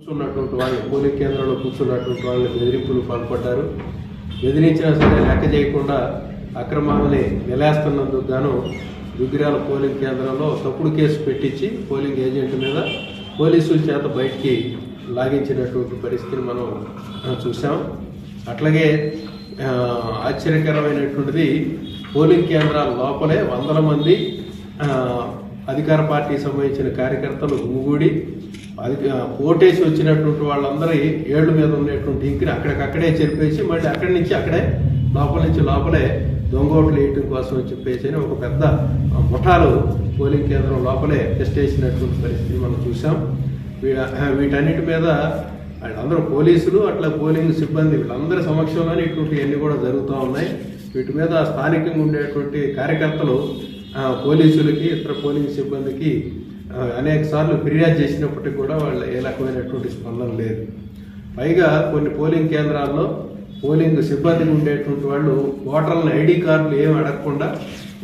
కూర్చున్నటువంటి వాళ్ళు పోలింగ్ కేంద్రంలో కూర్చున్నటువంటి వాళ్ళు బెదిరింపులు పాల్పడ్డారు. బెదిరించినా సరే లెక్క చేయకుండా అక్రమాలని నిలేస్తున్నందుకు గాను దుగ్గిరాల పోలింగ్ కేంద్రంలో తప్పుడు కేసు పెట్టించి పోలింగ్ ఏజెంట్ మీద పోలీసుల చేత బయటికి లాగించినటువంటి పరిస్థితిని మనం చూసాం అట్లాగే ఆశ్చర్యకరమైనటువంటిది పోలింగ్ కేంద్రాల లోపలే వందల మంది అధికార పార్టీకి సంబంధించిన కార్యకర్తలు గుమిగూడి అది ఓటేసి వచ్చినటువంటి వాళ్ళందరి ఏళ్ళు మీద ఉన్నటువంటి ఇంకిని అక్కడికక్కడే చెరిపేసి మళ్ళీ అక్కడి నుంచి అక్కడే లోపల నుంచి లోపలే దొంగ ఓట్లు వేయటం కోసం అని చెప్పేసి అని ఒక పెద్ద ముఠాలు పోలింగ్ కేంద్రం లోపలే టెస్ట్ చేసినటువంటి పరిస్థితి మనం చూసాం వీ- వీటన్నిటి మీద వాళ్ళందరూ పోలీసులు అట్లా పోలింగ్ సిబ్బంది వీళ్ళందరి సమక్షంలోనే ఇటువంటివన్నీ కూడా జరుగుతూ ఉన్నాయి. వీటి మీద స్థానికంగా ఉండేటువంటి కార్యకర్తలు పోలీసులకి ఇతర పోలింగ్ సిబ్బందికి అనేక సార్లు ఫిర్యాదు చేసినప్పటికీ కూడా వాళ్ళ ఏ రకమైనటువంటి స్పందన లేదు. పైగా కొన్ని పోలింగ్ కేంద్రాల్లో పోలింగ్ సిబ్బందికి ఉండేటువంటి వాళ్ళు ఓటర్లను ఐడి కార్డులు ఏమి అడగకుండా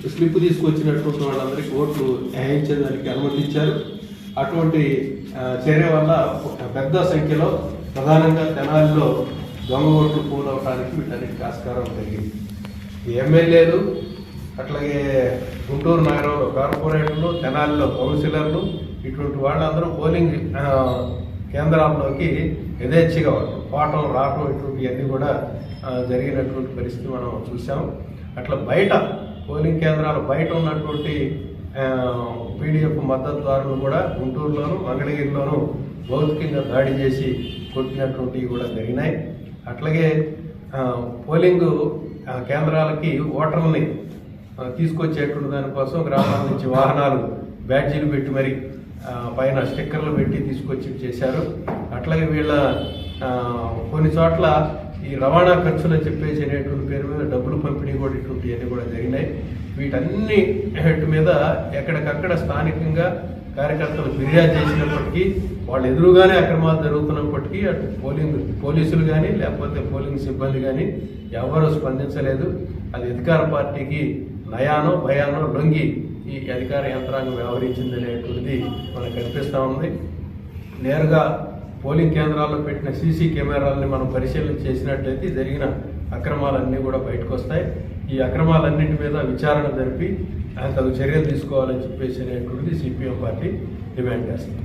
స్లిప్ తీసుకొచ్చినటువంటి వాళ్ళందరికీ ఓట్లు వేయించేదానికి అనుమతించారు అటువంటి చర్య వల్ల పెద్ద సంఖ్యలో ప్రధానంగా తెనాలిలో దొంగ ఓట్లు పూలవడానికి వీటన్నిటికి ఆస్కారం కలిగింది ఎమ్మెల్యేలు అట్లాగే గుంటూరు నగర కార్పొరేటర్లు తెనాలిలో కౌన్సిలర్లు ఇటువంటి వాళ్ళందరూ పోలింగ్ కేంద్రాల్లోకి యథేచ్ఛగా పోవటం రావటం ఇటువంటివన్నీ కూడా జరిగినటువంటి పరిస్థితి మనం చూసాం అట్లా బయట పోలింగ్ కేంద్రాల బయట ఉన్నటువంటి పీడిఎఫ్ మద్దతుదారులు కూడా గుంటూరులోను మంగళగిరిలోను భౌతికంగా దాడి చేసి కొట్టినటువంటివి కూడా జరిగినాయి. అట్లాగే పోలింగు కేంద్రాలకి ఓటర్ని తీసుకొచ్చేటువంటి దానికోసం గ్రామాల నుంచి వాహనాలు బ్యాడ్జీలు పెట్టి మరి పైన స్టిక్కర్లు పెట్టి తీసుకొచ్చి చేశారు. అట్లాగే వీళ్ళ కొన్ని చోట్ల ఈ రవాణా ఖర్చులు అని చెప్పేసి అనేటువంటి పేరు మీద డబ్బులు పంపిణీ కూడా ఇటువంటివన్నీ కూడా జరిగినాయి. వీటన్ని వీటి మీద ఎక్కడికక్కడ స్థానికంగా కార్యకర్తలు ఫిర్యాదు చేసినప్పటికీ వాళ్ళు ఎదురుగానే అక్రమాలు జరుగుతున్నప్పటికీ అటు పోలింగ్ పోలీసులు కానీ లేకపోతే పోలింగ్ సిబ్బంది కానీ ఎవరూ స్పందించలేదు. అది అధికార పార్టీకి నయానో భయానో లొంగి ఈ అధికార యంత్రాంగం వ్యవహరించింది అనేటువంటిది మనకు కనిపిస్తూ ఉంది. నేరుగా పోలింగ్ కేంద్రాల్లో పెట్టిన సీసీ కెమెరాలని మనం పరిశీలన చేసినట్లయితే జరిగిన అక్రమాలన్నీ కూడా బయటకు వస్తాయి ఈ అక్రమాలన్నింటి మీద విచారణ జరిపి ఆయన తగు చర్యలు తీసుకోవాలని చెప్పేసి అనేటువంటిది సిపిఎం పార్టీ డిమాండ్ చేస్తుంది.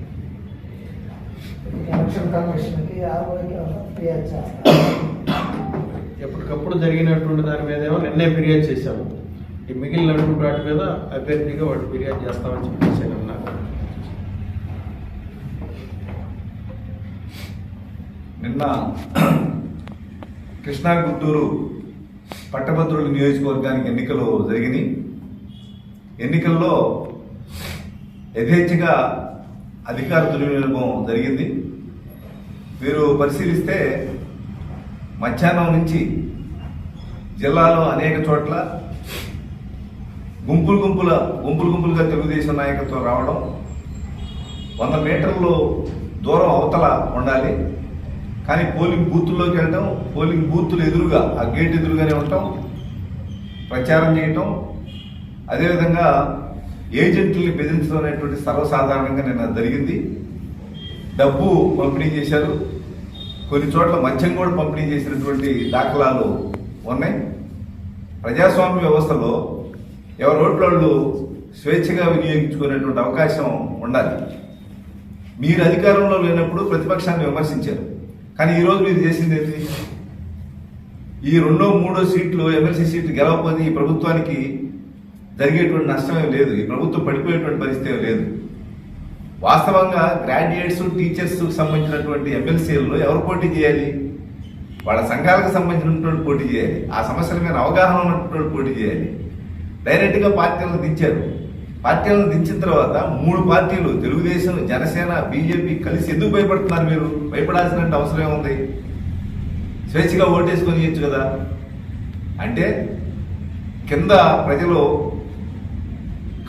ఎప్పటికప్పుడు జరిగినటువంటి దాని మీద ఏమో నిన్నే ఫిర్యాదు చేశాము. ఈ మిగిలినటువంటి వాటి మీద అభ్యర్థిగా వాళ్ళు ఫిర్యాదు చేస్తామని చెప్పేసి అన్నారు. నిన్న కృష్ణా గుంటూరు పట్టభద్రుల నియోజకవర్గానికి ఎన్నికలు జరిగినాయి. ఎన్నికల్లో యథేచ్ఛగా అధికార దుర్వినియోగం జరిగింది. మీరు పరిశీలిస్తే మధ్యాహ్నం నుంచి జిల్లాలో అనేక చోట్ల గుంపులు గుంపుల గుంపులు గుంపులుగా తెలుగుదేశం నాయకత్వం రావడం వంద మీటర్లు దూరం అవతల ఉండాలి. కానీ పోలింగ్ బూత్లోకి వెళ్ళడం పోలింగ్ బూత్లు ఎదురుగా ఆ గేట్ ఎదురుగానే ఉండటం ప్రచారం చేయటం అదేవిధంగా ఏజెంట్లని బెదిరించడం అనేటువంటి సర్వసాధారణంగా నిన్న జరిగింది. డబ్బు పంపిణీ చేశారు. కొన్ని చోట్ల మద్యం కూడా పంపిణీ చేసినటువంటి దాఖలాలు ఉన్నాయి. ప్రజాస్వామ్య వ్యవస్థలో ఎవరి ఓట్ల వాళ్ళు స్వేచ్ఛగా వినియోగించుకునేటువంటి అవకాశం ఉండాలి. మీరు అధికారంలో లేనప్పుడు ప్రతిపక్షాన్ని విమర్శించారు. కానీ ఈరోజు మీరు చేసింది ఏంటి? ఈ రెండో మూడో సీట్లు ఎమ్మెల్సీ సీట్లు గెలవకపోతే ఈ ప్రభుత్వానికి జరిగేటువంటి నష్టమే లేదు. ఈ ప్రభుత్వం పడిపోయేటువంటి పరిస్థితి లేదు. వాస్తవంగా గ్రాడ్యుయేట్స్ టీచర్స్ సంబంధించినటువంటి ఎమ్మెల్సీలలో ఎవరు పోటీ చేయాలి? వాళ్ళ సంఘాలకు సంబంధించినటువంటి పోటీ చేయాలి. ఆ సమస్యల మీద అవగాహన ఉన్నటువంటి పోటీ చేయాలి. డైరెక్ట్గా పార్టీలను దించారు. పార్టీలను దించిన తర్వాత మూడు పార్టీలు తెలుగుదేశం జనసేన బీజేపీ కలిసి ఎందుకు భయపడుతున్నారు మీరు? భయపడాల్సిన అవసరం ఏముంది? స్వేచ్ఛగా ఓటేసుకొని ఇవ్వచ్చు కదా? అంటే కింద ప్రజలు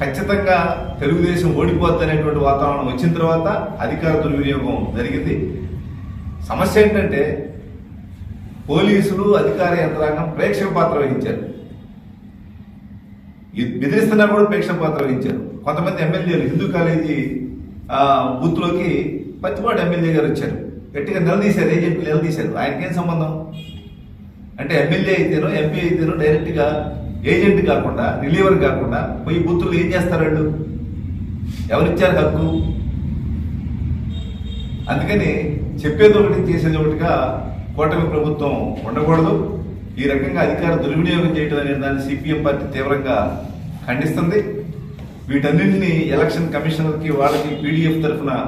ఖచ్చితంగా తెలుగుదేశం ఓడిపోద్ది అనేటువంటి వాతావరణం వచ్చిన తర్వాత అధికార దుర్వినియోగం జరిగింది. సమస్య ఏంటంటే పోలీసులు అధికార యంత్రాంగం ప్రేక్షక పాత్ర వహించారు. బెదిరిస్తున్నా కూడా ప్రేక్షణ పాత్ర వహించారు కొంతమంది ఎమ్మెల్యేలు హిందూ కాలేజీ బూత్లోకి పత్తిపాటి ఎమ్మెల్యే గారు వచ్చారు. గట్టిగా నిలదీశారు ఏజెంట్లు నిలదీశారు? ఆయనకేం సంబంధం? అంటే ఎమ్మెల్యే అయితేనో ఎంపీ అయితేనో డైరెక్ట్గా ఏజెంట్ కాకుండా రిలీవర్ కాకుండా పోయి బూత్లు ఏం చేస్తారు వాళ్ళు? ఎవరిచ్చారు హక్కు? అందుకని చెప్పేది ఒకటి చేసేది ఒకటిగా కూటమి ప్రభుత్వం ఉండకూడదు. ఈ రకంగా అధికార దుర్వినియోగం చేయడం అనే దాన్ని సిపిఎం పార్టీ తీవ్రంగా ఖండిస్తుంది. వీటన్నింటినీ ఎలక్షన్ కమిషనర్కి వాళ్ళకి పీడిఎఫ్ తరఫున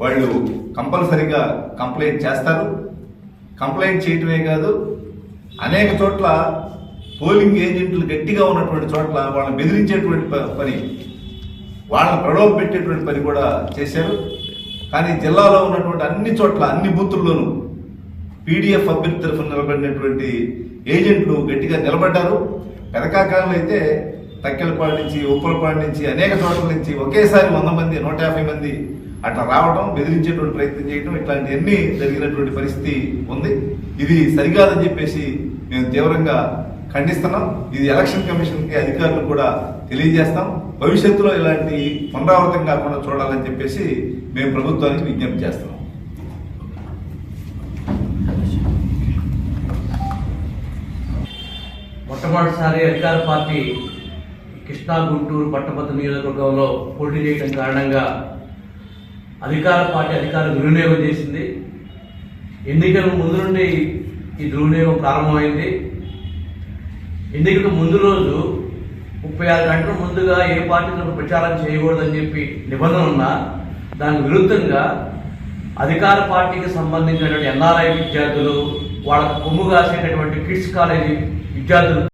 వాళ్ళు కంపల్సరిగా కంప్లైంట్ చేస్తారు. కంప్లైంట్ చేయటమే కాదు అనేక చోట్ల పోలింగ్ ఏజెంట్లు గట్టిగా ఉన్నటువంటి చోట్ల వాళ్ళని బెదిరించేటువంటి ప- పని వాళ్ళని ప్రలోభ పెట్టేటువంటి పని కూడా చేశారు. కానీ జిల్లాలో ఉన్నటువంటి అన్ని చోట్ల అన్ని బూతుల్లోనూ పీడిఎఫ్ అభ్యర్థి తరఫున నిలబడినటువంటి ఏజెంట్లు గట్టిగా నిలబడ్డారు. పెదకాకాలంలో అయితే తక్కెలపాడు నుంచి ఉప్పలపాడు నుంచి అనేక చోట్ల నుంచి ఒకేసారి వంద మంది నూట యాభై మంది అట్లా రావడం బెదిరించేటువంటి ప్రయత్నం చేయడం ఇట్లాంటివన్నీ జరిగినటువంటి పరిస్థితి ఉంది. ఇది సరికాదని చెప్పేసి మేము తీవ్రంగా ఖండిస్తున్నాం. ఇది ఎలక్షన్ కమిషన్కి అధికారులు కూడా తెలియజేస్తాం. భవిష్యత్తులో ఇలాంటి పునరావృతం కాకుండా చూడాలని చెప్పేసి మేము ప్రభుత్వానికి విజ్ఞప్తి చేస్తున్నాం. మొట్టమొదటిసారి అధికార పార్టీ కృష్ణా గుంటూరు పట్టభద్ర నియోజకవర్గంలో పోటీ చేయడం కారణంగా అధికార పార్టీ అధికారం దుర్వినియోగం చేసింది. ఎన్నికల ముందు నుండి ఈ దుర్వినియోగం ప్రారంభమైంది. ఎన్నికల ముందు రోజు ముప్పై ఆరు గంటల ముందుగా ఏ పార్టీలకు ప్రచారం చేయకూడదని చెప్పి నిబంధన ఉన్నా దానికి విరుద్ధంగా అధికార పార్టీకి సంబంధించినటువంటి ఎన్ఆర్ఐ విద్యార్థులు వాళ్ళకు కొమ్ము కాసేటటువంటి కిడ్స్ కాలేజీ విద్యార్థులు